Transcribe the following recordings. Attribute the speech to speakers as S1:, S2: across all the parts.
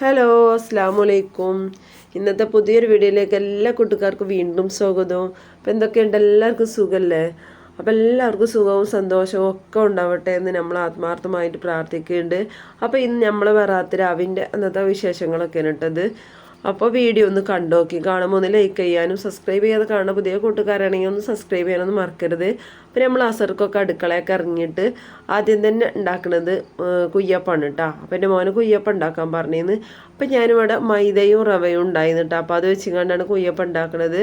S1: Hello അസ്സാം വലൈക്കും ഇന്നത്തെ പുതിയൊരു വീഡിയോയിലേക്ക് എല്ലാ കൂട്ടുകാർക്കും വീണ്ടും സ്വാഗതവും അപ്പം എന്തൊക്കെയുണ്ട്? എല്ലാവർക്കും സുഖമല്ലേ അപ്പം എല്ലാവർക്കും സുഖവും സന്തോഷവും ഒക്കെ ഉണ്ടാവട്ടെ എന്ന് നമ്മൾ ആത്മാർത്ഥമായിട്ട് പ്രാർത്ഥിക്കുന്നുണ്ട്. അപ്പോൾ ഇന്ന് നമ്മൾ വരാത്ത രാവിന്റെ അന്നത്തെ വിശേഷങ്ങളൊക്കെയാണ് ഇട്ടത് അപ്പോൾ വീഡിയോ ഒന്ന് കണ്ടോക്കി. കാണുമ്പോൾ ഒന്ന് ലൈക്ക് ചെയ്യാനും സബ്സ്ക്രൈബ് ചെയ്യാതെ കാണുന്ന പുതിയ കൂട്ടുകാരാണെങ്കിൽ ഒന്ന് സബ്സ്ക്രൈബ് ചെയ്യാനൊന്നും മറക്കരുത്. അപ്പോൾ നമ്മൾ അസർക്കൊക്കെ അടുക്കളയൊക്കെ ഇറങ്ങിയിട്ട് ആദ്യം തന്നെ ഉണ്ടാക്കുന്നത് കുയ്യപ്പാണ് കേട്ടോ അപ്പോൾ എന്റെ മോനെ കുയ്യപ്പം ഉണ്ടാക്കാൻ പറഞ്ഞിരുന്നു അപ്പോൾ ഞാനിവിടെ മൈദയും റവയും ഉണ്ടായിരുന്നു കേട്ടോ അപ്പോൾ അത് വെച്ച് കണ്ടാണ് കുയ്യപ്പം ഉണ്ടാക്കുന്നത്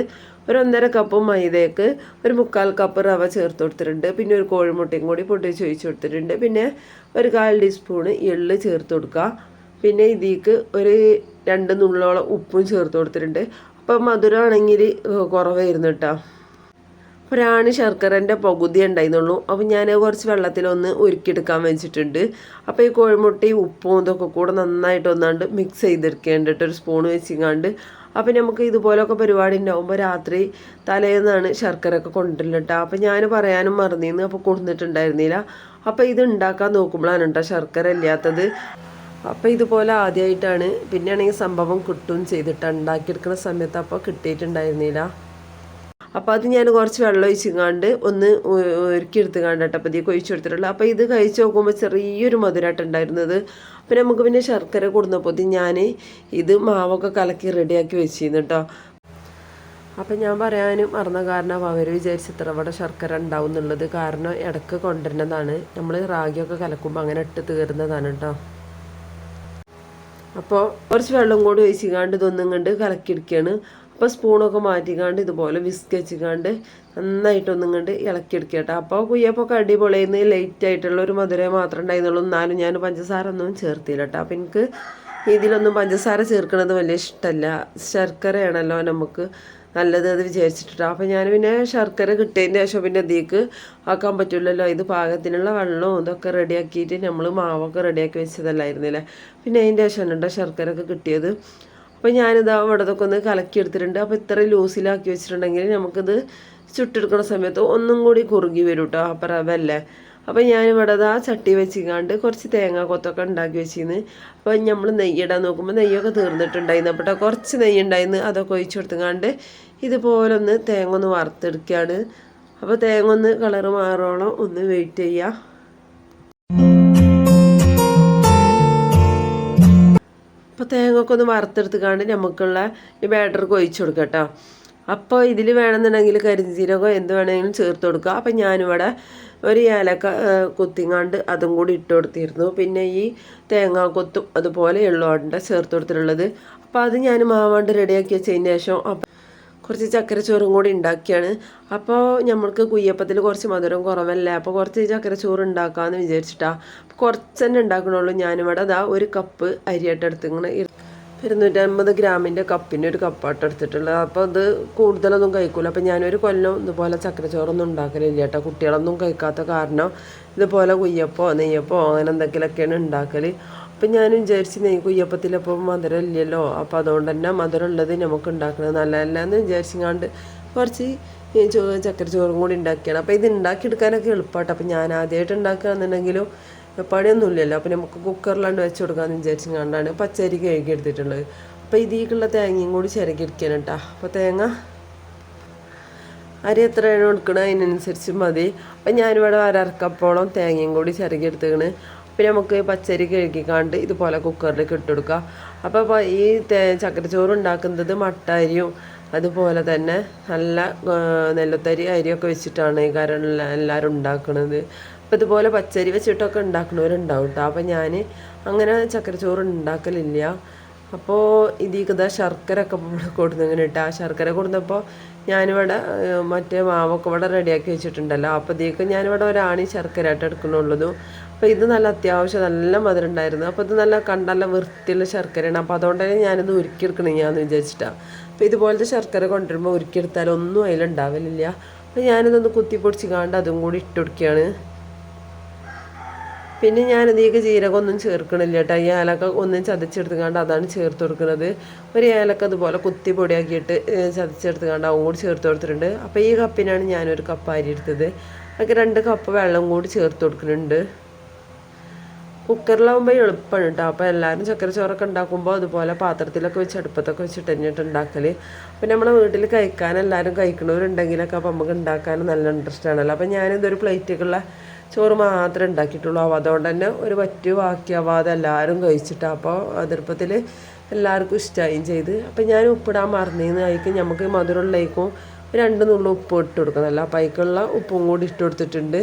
S1: ഒരു ഒന്നര കപ്പ് മൈദയ്ക്ക് ഒരു മുക്കാൽ കപ്പ് റവ ചേർത്ത് കൊടുത്തിട്ടുണ്ട്. പിന്നെ ഒരു കോഴിമുട്ടയും കൂടി പൊട്ടിച്ച് ഒഴിച്ച് കൊടുത്തിട്ടുണ്ട്. പിന്നെ ഒരു കാൽ ടീസ്പൂണ് എള്ള് ചേർത്ത് കൊടുക്കുക. പിന്നെ ഇതിക്ക് ഒരു രണ്ട് നുള്ളോളം ഉപ്പും ചേർത്ത് കൊടുത്തിട്ടുണ്ട്. അപ്പം മധുരമാണെങ്കിൽ കുറവായിരുന്നു കേട്ടോ ഒരാണ് ശർക്കരന്റെ പകുതി ഉണ്ടായിരുന്നുള്ളൂ. അപ്പോൾ ഞാൻ കുറച്ച് വെള്ളത്തിലൊന്ന് ഉരുക്കിയെടുക്കാൻ വെച്ചിട്ടുണ്ട്. അപ്പോൾ ഈ കോഴിമുട്ടയും ഉപ്പും ഇതൊക്കെ കൂടെ നന്നായിട്ട് ഒന്നാണ്ട് മിക്സ് ചെയ്തെടുക്കേണ്ടിട്ട് ഒരു സ്പൂൺ വെച്ചിങ്ങാണ്ട്. അപ്പോൾ നമുക്ക് ഇതുപോലൊക്കെ പരിപാടി ഉണ്ടാകുമ്പോൾ രാത്രി തലേന്നാണ് ശർക്കര ഒക്കെ കേട്ടോ അപ്പോൾ ഞാൻ പറയാനും മറന്നിരുന്നു അപ്പോൾ കൊടുത്തിട്ടുണ്ടായിരുന്നില്ല അപ്പോൾ ഇത് ഉണ്ടാക്കാൻ നോക്കുമ്പോഴാണ് കേട്ടോ ശർക്കര ഇല്ലാത്തത്. അപ്പോൾ ഇതുപോലെ ആദ്യമായിട്ടാണ് പിന്നെയാണെങ്കിൽ സംഭവം കിട്ടും ചെയ്തിട്ട് ഉണ്ടാക്കിയെടുക്കുന്ന സമയത്ത് അപ്പോൾ കിട്ടിയിട്ടുണ്ടായിരുന്നില്ല. അപ്പോൾ അത് ഞാൻ കുറച്ച് വെള്ളം ഒഴിച്ചിങ്ങാണ്ട് ഒന്ന് ഒരുക്കിയെടുത്ത് കണ്ടിട്ട് അപ്പോൾ ഇതിൽ ഒഴിച്ചു കൊടുത്തിട്ടുള്ളൂ. അപ്പോൾ ഇത് കഴിച്ച് നോക്കുമ്പോൾ ചെറിയൊരു മധുരമായിട്ട് ഉണ്ടായിരുന്നത്. അപ്പോൾ നമുക്ക് പിന്നെ ശർക്കര കൊടുന്നപ്പോൾ ഞാൻ ഇത് മാവൊക്കെ കലക്കി റെഡിയാക്കി വെച്ചിരുന്നു കേട്ടോ. അപ്പം ഞാൻ പറയാനും മറന്ന കാരണം അവർ വിചാരിച്ച് ഇത്ര ഇവിടെ ശർക്കര ഉണ്ടാവും എന്നുള്ളത് കാരണം ഇടയ്ക്ക് കൊണ്ടുവരുന്നതാണ്. നമ്മൾ റാഗിയൊക്കെ കലക്കുമ്പോൾ അങ്ങനെ ഇട്ട് തീർന്നതാണ് കേട്ടോ. അപ്പോൾ കുറച്ച് വെള്ളം കൂടി ഒഴിച്ചിക്കാണ്ട് ഇതൊന്നും കണ്ട് കലക്കിയെടുക്കുകയാണ് അപ്പോൾ സ്പൂണൊക്കെ മാറ്റിക്കാണ്ട് ഇതുപോലെ വിസ്ക് വെച്ചിക്കാണ്ട് നന്നായിട്ടൊന്നും കണ്ട് ഇളക്കിയെടുക്കുക കേട്ടോ. അപ്പോൾ കുയ്യപ്പൊക്കെ അടിപൊളിയെന്ന് ലൈറ്റ് ആയിട്ടുള്ള ഒരു മധുരം മാത്രമേ ഉണ്ടായിരുന്നുള്ളൂ. എന്നാലും ഞാൻ പഞ്ചസാര ഒന്നും ചേർത്തില്ല കേട്ടോ. അപ്പോൾ എനിക്ക് ഇതിലൊന്നും പഞ്ചസാര ചേർക്കണത് വലിയ ഇഷ്ടമല്ല. ശർക്കരയാണല്ലോ നമുക്ക് നല്ലത് അത് വിചാരിച്ചിട്ടാണ് അപ്പോൾ ഞാൻ പിന്നെ ശർക്കര കിട്ടിയതിന്റെ ശേഷം പിന്നെ അതിലേക്ക് ആക്കാൻ പറ്റില്ലല്ലോ ഇത് പാകത്തിനുള്ള വെള്ളവും ഇതൊക്കെ റെഡിയാക്കിയിട്ട് നമ്മൾ മാവൊക്കെ റെഡിയാക്കി വെച്ചതല്ലായിരുന്നില്ലേ? പിന്നെ അതിന്റെ ശേഷം കേട്ടോ ശർക്കര ഒക്കെ കിട്ടിയത്? അപ്പോൾ ഞാനിത് ഇവിടത്തൊക്കെ ഒന്ന് കലക്കി എടുത്തിട്ടുണ്ട് അപ്പോൾ ഇത്ര ലൂസിലാക്കി വെച്ചിട്ടുണ്ടെങ്കിൽ നമുക്കിത് ചുട്ടെടുക്കുന്ന സമയത്ത് ഒന്നും കൂടി കുറുകി വരും കേട്ടോ അപ്പം റവല്ലേ അപ്പോൾ ഞാനിവിടെ ആ ചട്ടി വെച്ചിങ്ങാണ്ട് കുറച്ച് തേങ്ങ കൊത്തൊക്കെ ഉണ്ടാക്കി വെച്ചിരുന്നു അപ്പോൾ നമ്മൾ നെയ്യിടാൻ നോക്കുമ്പോൾ നെയ്യൊക്കെ തീർന്നിട്ടുണ്ടായിരുന്നു. അപ്പോൾ കുറച്ച് നെയ്യ് ഉണ്ടായിരുന്നു. അതൊക്കെ ഒഴിച്ചു കൊടുത്തുങ്ങാണ്ട് ഇതുപോലെ ഒന്ന് തേങ്ങ ഒന്ന് വറുത്തെടുക്കുകയാണ് അപ്പോൾ തേങ്ങ ഒന്ന് കളറ് മാറോളം ഒന്ന് വെയിറ്റ് ചെയ്യുക അപ്പോൾ തേങ്ങയൊക്കെ ഒന്ന് വറുത്തെടുത്തുകാണ്ട് നമുക്കുള്ള ഈ ബാറ്റർക്ക് ഒഴിച്ചു കൊടുക്കാം കേട്ടോ അപ്പോൾ ഇതിൽ വേണമെന്നുണ്ടെങ്കിൽ കരിഞ്ചീരകോ എന്ത് വേണമെങ്കിലും ചേർത്ത് കൊടുക്കുക അപ്പം ഞാനിവിടെ ഒരു ഏലക്ക കുത്തിങ്ങാണ്ട് അതും കൂടി ഇട്ട് കൊടുത്തിരുന്നു. പിന്നെ ഈ തേങ്ങാ കൊത്തും അതുപോലെ എള്ളുകൊണ്ട് ചേർത്ത് കൊടുത്തിട്ടുള്ളത്. അപ്പോൾ അത് ഞാൻ മാവാണ്ട് റെഡിയാക്കി വെച്ചതിന് ശേഷം കുറച്ച് ചക്കരച്ചോറും കൂടി ഉണ്ടാക്കിയാണ്. അപ്പോൾ നമ്മൾക്ക് കുയ്യപ്പത്തിൽ കുറച്ച് മധുരം കുറവല്ലേ? അപ്പോൾ കുറച്ച് ചക്കരച്ചോറ് ഉണ്ടാക്കാമെന്ന് വിചാരിച്ചിട്ടാണ് കുറച്ച് തന്നെ ഉണ്ടാക്കണുള്ളൂ ഞാനിവിടെ അതാ ഒരു കപ്പ് അരിയായിട്ട് എടുത്തിങ്ങനെ ഇരുന്നൂറ്റമ്പത് ഗ്രാമിന്റെ കപ്പിന്റെ ഒരു കപ്പാട്ട് എടുത്തിട്ടുള്ളത് അപ്പോൾ അത് കൂടുതലൊന്നും കഴിക്കൂല. അപ്പോൾ ഞാനൊരു കൊല്ലം ഇതുപോലെ ചക്കരച്ചോറൊന്നും ഉണ്ടാക്കലില്ല കേട്ടോ. കുട്ടികളൊന്നും കഴിക്കാത്ത കാരണം ഇതുപോലെ കുയ്യപ്പോ നെയ്യപ്പോ അങ്ങനെ എന്തെങ്കിലുമൊക്കെയാണ് ഉണ്ടാക്കൽ അപ്പം ഞാൻ വിചാരിച്ച് നെയ്യ് കുയ്യപ്പത്തിലപ്പോൾ മധുരം ഇല്ലല്ലോ. അപ്പോൾ അതുകൊണ്ട് തന്നെ മധുരം ഉള്ളത് നമുക്ക് ഉണ്ടാക്കുന്നത് നല്ലതല്ല എന്ന് വിചാരിച്ചങ്ങാണ്ട് കുറച്ച് ചോ ചക്കര ചോറും കൂടി ഉണ്ടാക്കിയാണ്. അപ്പോൾ ഇത് ഉണ്ടാക്കിയെടുക്കാനൊക്കെ എളുപ്പമാട്ടോ അപ്പോൾ ഞാൻ ആദ്യമായിട്ട് ഉണ്ടാക്കുകയാണെന്നുണ്ടെങ്കിലും പണിയൊന്നുമില്ലല്ലോ. അപ്പോൾ നമുക്ക് കുക്കറിലാണ്ട് വെച്ച് കൊടുക്കാമെന്ന് വിചാരിച്ചു കണ്ടാണ് പച്ചരി കഴുകി എടുത്തിട്ടുള്ളത്. അപ്പോൾ ഇതിലേക്കുള്ള തേങ്ങയും കൂടി ചിരകി എടുക്കണം കേട്ടോ അപ്പോൾ തേങ്ങ അരി എത്രയാണ് കൊടുക്കണം അതിനനുസരിച്ച് മതി. അപ്പം ഞാനിവിടെ അരക്കപ്പോളം തേങ്ങയും കൂടി ചിരകി എടുത്തേക്കണ് പിന്നെ നമുക്ക് പച്ചരി കഴുകിക്കാണ്ട് ഇതുപോലെ കുക്കറിലേക്ക് ഇട്ടുകൊടുക്കുക അപ്പോൾ ഈ ചക്കരച്ചോറ് ഉണ്ടാക്കുന്നത് മട്ട അരിയും അതുപോലെ തന്നെ നല്ല നെല്ലത്തരി അരിയൊക്കെ വെച്ചിട്ടാണ് ഈ കാരണം എല്ലാവരും ഉണ്ടാക്കുന്നത് അപ്പോൾ ഇതുപോലെ പച്ചരി വെച്ചിട്ടൊക്കെ ഉണ്ടാക്കുന്നവരുണ്ടാവും കേട്ടോ അപ്പോൾ ഞാൻ അങ്ങനെ ചക്കരച്ചോറ് ഉണ്ടാക്കലില്ല. അപ്പോൾ ഇതിക്കതാ ശർക്കര ഒക്കെ കൊടുത്തിങ്ങനെ ആ ശർക്കര കൊടുത്തപ്പോൾ ഞാനിവിടെ മറ്റേ മാവൊക്കെ ഇവിടെ റെഡിയാക്കി വെച്ചിട്ടുണ്ടല്ലോ. അപ്പോൾ ഇതിലേക്ക് ഞാനിവിടെ ഒരാണി ശർക്കര ആയിട്ട് അപ്പോൾ ഇത് നല്ല അത്യാവശ്യം നല്ല മധുരം ഉണ്ടായിരുന്നു. അപ്പോൾ ഇത് നല്ല കണ്ടല്ല വൃത്തിയുള്ള ശർക്കരയാണ്. അപ്പോൾ അതുകൊണ്ട് തന്നെ ഞാനിത് ഉരുക്കിയെടുക്കണം ഞാൻ വിചാരിച്ചിട്ടാണ് അപ്പോൾ ഇതുപോലത്തെ ശർക്കര കൊണ്ടുവരുമ്പോൾ ഉരുക്കിയെടുത്താലൊന്നും അതിലുണ്ടാവലില്ല. അപ്പോൾ ഞാനിതൊന്ന് കുത്തി പൊടിച്ച് കാണ്ട് അതും കൂടി ഇട്ട് കൊടുക്കുകയാണ് ഞാൻ ഇതിലേക്ക് ജീരകമൊന്നും ചേർക്കണില്ല കേട്ടോ. ഈ ഏലക്ക ഒന്നും ചതച്ചെടുത്തുകൊണ്ട് അതാണ് ചേർത്ത് കൊടുക്കുന്നത്. ഒരു ഏലക്ക അതുപോലെ കുത്തി പൊടിയാക്കിയിട്ട് ചതച്ചെടുത്തുകൊണ്ട് അവൻ കൂടി ചേർത്ത് കൊടുത്തിട്ടുണ്ട്. അപ്പോൾ ഈ കപ്പിനാണ് ഞാനൊരു കപ്പ് അരി എടുത്തത്. അതൊക്കെ രണ്ട് കപ്പ് വെള്ളം കൂടി ചേർത്ത് കൊടുക്കുന്നുണ്ട് കുക്കറിലാവുമ്പോൾ എളുപ്പമാണ് കേട്ടോ അപ്പോൾ എല്ലാവരും ചക്കര ചോറൊക്കെ ഉണ്ടാക്കുമ്പോൾ അതുപോലെ പാത്രത്തിലൊക്കെ വെച്ച് അടുപ്പത്തൊക്കെ വെച്ചിട്ട് തന്നെയായിട്ട് ഉണ്ടാക്കൽ അപ്പോൾ നമ്മളെ വീട്ടിൽ കഴിക്കാൻ എല്ലാവരും കഴിക്കണവരുണ്ടെങ്കിലൊക്കെ അപ്പോൾ നമുക്ക് ഉണ്ടാക്കാൻ നല്ല ഇൻട്രസ്റ്റ് ആണല്ലോ. അപ്പോൾ ഞാനിതൊരു പ്ലേറ്റുകളുള്ള ചോറ് മാത്രമേ ഉണ്ടാക്കിയിട്ടുള്ളൂ. അപ്പോൾ അതുകൊണ്ട് തന്നെ ഒരു പറ്റു ബാക്കിയാവാതെ എല്ലാവരും കഴിച്ചിട്ടാണ് അപ്പോൾ അതിർപ്പത്തിൽ എല്ലാവർക്കും ഇഷ്ടമായും ചെയ്ത്. അപ്പോൾ ഞാൻ ഉപ്പിടാൻ മറന്നേന്ന് അതിക്ക് നമുക്ക് മധുരമുള്ളേക്കും രണ്ട് നുള്ളു ഉപ്പ് ഇട്ട് കൊടുക്കണമല്ലോ അപ്പോൾ അതിക്കുള്ള ഉപ്പും കൂടി ഇട്ട് കൊടുത്തിട്ടുണ്ട്.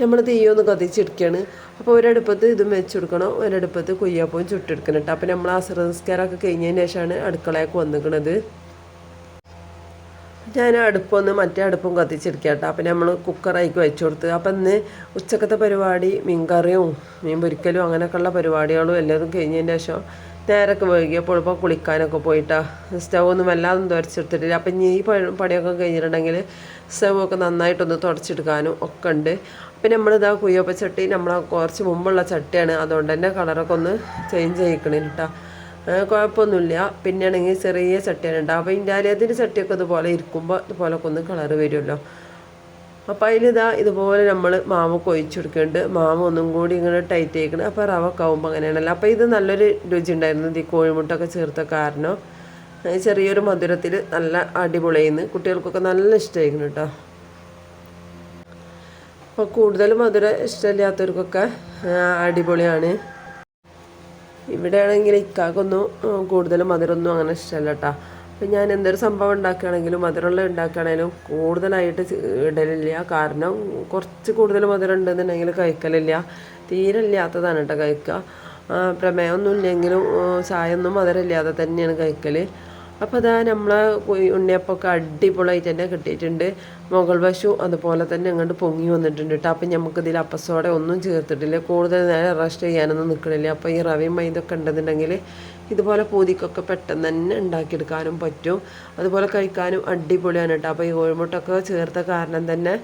S1: നമ്മൾ തീയൊന്ന് കത്തിച്ചെടുക്കുകയാണ് അപ്പോൾ ഒരടുപ്പത്ത് ഇതും വെച്ച് കൊടുക്കണം ഒരടുപ്പത്ത് കൊയ്യാപ്പവും ചുട്ടെടുക്കണം കേട്ടോ അപ്പോൾ നമ്മൾ അസർ നിസ്കാരമൊക്കെ കഴിഞ്ഞതിന് ശേഷമാണ് അടുക്കളയൊക്കെ വന്നിക്കണത്. ഞാൻ അടുപ്പൊന്ന് മറ്റേ അടുപ്പും കത്തിച്ചെടുക്കുക കേട്ടോ അപ്പം നമ്മൾ കുക്കറായിക്ക് വെച്ചു കൊടുത്ത്. അപ്പം ഇന്ന് ഉച്ചക്കത്തെ പരിപാടി മീൻകറിയും മീൻ പൊരിക്കലും അങ്ങനെയൊക്കെയുള്ള പരിപാടികളും എല്ലാതും കഴിഞ്ഞതിന് ശേഷം നേരൊക്കെ വൈകിയപ്പോൾ ഇപ്പോൾ കുളിക്കാനൊക്കെ പോയിട്ടാ. സ്റ്റൗവൊന്നും ഒന്നും വല്ലാതൊന്നും തുരച്ചെടുത്തിട്ടില്ല അപ്പം ഇനി ഈ പണിയൊക്കെ കഴിഞ്ഞിട്ടുണ്ടെങ്കിൽ സ്റ്റൗ ഒക്കെ നന്നായിട്ടൊന്ന് തുടച്ചെടുക്കാനും ഒക്കെ ഉണ്ട്. പിന്നെ നമ്മളിതാ കുയ്യപ്പ ചട്ടി നമ്മൾ കുറച്ച് മുമ്പുള്ള ചട്ടിയാണ്. അതുകൊണ്ട് തന്നെ കളറൊക്കെ ഒന്ന് ചേഞ്ച് ചെയ്യിക്കണേ കേട്ടോ കുഴപ്പമൊന്നുമില്ല. പിന്നെയാണെങ്കിൽ ചെറിയ ചട്ടിയാണ് ഉണ്ടാവും അപ്പോൾ ഇൻഡാലിയത്തിന്റെ ചട്ടിയൊക്കെ ഇതുപോലെ ഇരിക്കുമ്പോൾ ഇതുപോലൊക്കെ ഒന്ന് കളറ് വരുമല്ലോ. അപ്പോൾ അതിലിതാ ഇതുപോലെ നമ്മൾ മാവ് കൊഴിച്ചെടുക്കുന്നുണ്ട് മാവ് ഒന്നും കൂടി ഇങ്ങനെ ടൈറ്റ് ആയിക്കണം. അപ്പോൾ റവ ഒക്കെ ആവുമ്പോൾ അങ്ങനെയാണല്ലോ. അപ്പോൾ ഇത് നല്ലൊരു രുചി ഉണ്ടായിരുന്നു. ഈ കോഴിമുട്ടൊക്കെ ചേർത്ത കാരണം. ചെറിയൊരു മധുരത്തിൽ നല്ല അടിപൊളിയായിരുന്നു കുട്ടികൾക്കൊക്കെ നല്ല ഇഷ്ടമായിരുന്നു കേട്ടോ അപ്പോൾ കൂടുതൽ മധുരം ഇഷ്ടമില്ലാത്തവർക്കൊക്കെ അടിപൊളിയാണ്. ഇവിടെ ആണെങ്കിൽ ഇക്കാക്കൊന്നും കൂടുതൽ മധുരമൊന്നും അങ്ങനെ ഇഷ്ടമല്ല കേട്ടോ അപ്പം ഞാൻ എന്തൊരു സംഭവം ഉണ്ടാക്കുകയാണെങ്കിലും മധുരമുള്ള ഉണ്ടാക്കുകയാണെങ്കിലും കൂടുതലായിട്ട് ഇടലില്ല. കാരണം കുറച്ച് കൂടുതൽ മധുരം ഉണ്ടെന്നുണ്ടെങ്കിൽ കഴിക്കലില്ല. തീരെ ഇല്ലാത്തതാണ് കേട്ടോ കഴിക്കുക. പ്രമേയമൊന്നും ഇല്ലെങ്കിലും ചായ ഒന്നും മധുരമില്ലാതെ തന്നെയാണ് കഴിക്കൽ അപ്പോൾ അതാ നമ്മളെ ഉണ്ണിയപ്പൊക്കെ അടിപൊളിയായിട്ട് തന്നെ കിട്ടിയിട്ടുണ്ട്. മുകൾ വശു അതുപോലെ തന്നെ അങ്ങോട്ട് പൊങ്ങി വന്നിട്ടുണ്ട് കേട്ടോ. അപ്പം നമുക്കിതിൽ അപ്പസോടെ ഒന്നും ചേർത്തിട്ടില്ല. കൂടുതൽ നേരം റെസ്റ്റ് ചെയ്യാനൊന്നും നിൽക്കണില്ല അപ്പോൾ ഈ റവയും മൈദൊക്കെ ഉണ്ടെന്നുണ്ടെങ്കിൽ ഇതുപോലെ പൂതിക്കൊക്കെ പെട്ടെന്ന് തന്നെ ഉണ്ടാക്കിയെടുക്കാനും പറ്റും. അതുപോലെ കഴിക്കാനും അടിപൊളിയാണ് കേട്ടോ. അപ്പോൾ ഈ കോഴിമുട്ടൊക്കെ ചേർത്ത കാരണം തന്നെ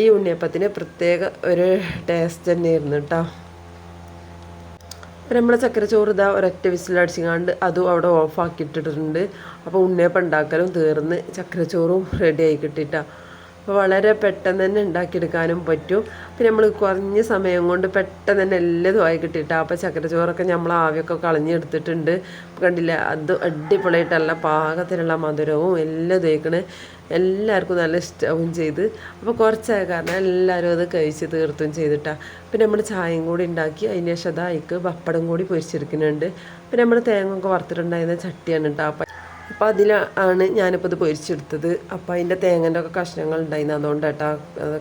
S1: ഈ ഉണ്ണിയപ്പത്തിന് പ്രത്യേക ഒരു ടേസ്റ്റ് തന്നെയായിരുന്നു കേട്ടോ. അപ്പം ചക്കര ചക്കരച്ചോറ് ഇതാ ഒരൊറ്റ വിസിലടിച്ചിങ്ങാണ്ട് അതും അവിടെ ഓഫാക്കിയിട്ടിട്ടുണ്ട് അപ്പോൾ ഉണ്ണിയപ്പം ഉണ്ടാക്കലും തീർന്ന് ചക്കരച്ചോറും റെഡി ആയി കിട്ടിയിട്ടാണ് അപ്പോൾ വളരെ പെട്ടെന്ന് തന്നെ ഉണ്ടാക്കിയെടുക്കാനും പറ്റും. പിന്നെ നമ്മൾ കുറഞ്ഞ സമയം കൊണ്ട് പെട്ടെന്ന് തന്നെ എല്ലതും ആയി കിട്ടിയിട്ട്. അപ്പോൾ ചക്കരച്ചോറൊക്കെ നമ്മൾ ആവിയൊക്കെ കളഞ്ഞെടുത്തിട്ടുണ്ട്. കണ്ടില്ല അത് അടിപൊളിയായിട്ടുള്ള പാകത്തിനുള്ള മധുരവും എല്ലാം തേക്കണ്. എല്ലാവർക്കും നല്ല ഇഷ്ടവും ചെയ്ത്. അപ്പോൾ കുറച്ചായ കാരണം എല്ലാവരും അത് കഴിച്ച് തീർത്തും ചെയ്തിട്ടാണ് പിന്നെ നമ്മൾ ചായയും കൂടി ഉണ്ടാക്കി അതിന് ശേഷം അതായിക്ക് പപ്പടം കൂടി പൊരിച്ചെടുക്കുന്നുണ്ട്. പിന്നെ നമ്മൾ തേങ്ങ ഒക്കെ വറുത്തിട്ടുണ്ടായിരുന്ന ചട്ടിയാണ് കേട്ടോ. അപ്പം അപ്പോൾ അതിലാണ് ഞാനിപ്പോൾ ഇത് പൊരിച്ചെടുത്തത്. അപ്പോൾ അതിന്റെ തേങ്ങന്റെ ഒക്കെ കഷ്ണങ്ങൾ ഉണ്ടായിരുന്നു അതുകൊണ്ട് കേട്ടോ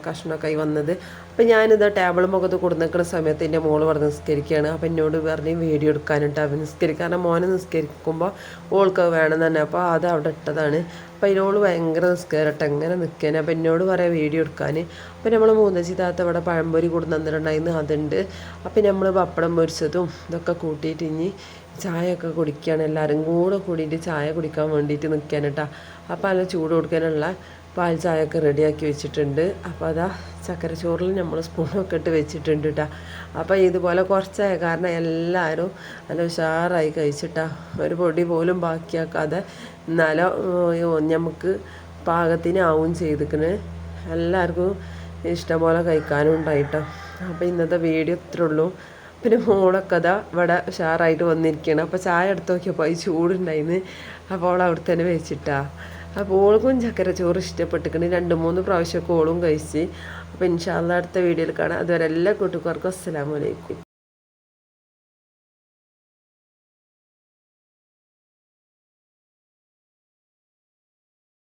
S1: കഷ്ണമൊക്കെ ആയി വന്നത്. അപ്പോൾ ഞാനിത് ടേബിൾ മുഖത്ത് കൊടുന്നിക്കുന്ന സമയത്ത് എന്റെ മോൾ പറഞ്ഞ് നിസ്കരിക്കുകയാണ് അപ്പോൾ എന്നോട് പറഞ്ഞ് വീഡിയോ എടുക്കാനിട്ട് അവൻ നിസ്കരിക്കുക കാരണം മോനെ നിസ്കരിക്കുമ്പോൾ ഓൾക്ക് വേണം തന്നെ. അപ്പോൾ അത് അവിടെ ഇട്ടതാണ്. അപ്പോൾ അതിനോട് ഭയങ്കര നിസ്കാരട്ടെ എങ്ങനെ നിൽക്കാൻ അപ്പോൾ എന്നോട് പറയാം വീഡിയോ എടുക്കാൻ അപ്പോൾ നമ്മൾ മൂന്നച്ചി താത്ത ഇവിടെ പഴംപൊരി കൊടുന്ന് തന്നിട്ടുണ്ടായിരുന്നു അതുണ്ട്. അപ്പോൾ നമ്മൾ പപ്പടം പൊരിച്ചതും ഇതൊക്കെ കൂട്ടിയിട്ട് ഇനി ചായയൊക്കെ കുടിക്കുകയാണ് എല്ലാവരും കൂടെ കൂടിയിട്ട് ചായ കുടിക്കാൻ വേണ്ടിയിട്ട് നിൽക്കാൻ കേട്ടോ അപ്പോൾ നല്ല ചൂട് കൊടുക്കാനുള്ള പാൽ ചായയൊക്കെ റെഡിയാക്കി വെച്ചിട്ടുണ്ട്. അപ്പോൾ അതാ ചക്കര ചോറിൽ നമ്മൾ സ്പൂണൊക്കെ ഇട്ട് വെച്ചിട്ടുണ്ട് കേട്ടോ അപ്പോൾ ഇതുപോലെ കുറച്ചായ കാരണം എല്ലാവരും നല്ല ഉഷാറായി കഴിച്ചിട്ടാ. ഒരു പൊടി പോലും ബാക്കിയാക്കാതെ എന്നാലും നമുക്ക് പാകത്തിനാവും ചെയ്തിക്കണ്. എല്ലാവർക്കും ഇഷ്ടംപോലെ കഴിക്കാനും ഉണ്ടായിട്ടോ. അപ്പോൾ ഇന്നത്തെ വീഡിയോ ഇത്രേ ഉള്ളൂ. പിന്നെ മോളൊക്കെ അതാ ഇവിടെ ഉഷാറായിട്ട് വന്നിരിക്കുകയാണ് അപ്പോൾ ചായ എടുത്ത് നോക്കിയപ്പോൾ ഈ ചൂടുണ്ടായിന്ന്. അപ്പോൾ അവിടെ തന്നെ വെച്ചിട്ടാ. അപ്പോൾ ഓൾക്കും ചക്കര ചോറ് ഇഷ്ടപ്പെട്ടിക്കണ് രണ്ട് മൂന്ന് പ്രാവശ്യമൊക്കെ ഓളും കഴിച്ച്. അപ്പോൾ ഇൻഷാല്ല അടുത്ത വീഡിയോയിൽ കാണാം. അതുവരെ എല്ലാ കൂട്ടുകാർക്കും അസ്സലാമലൈക്കും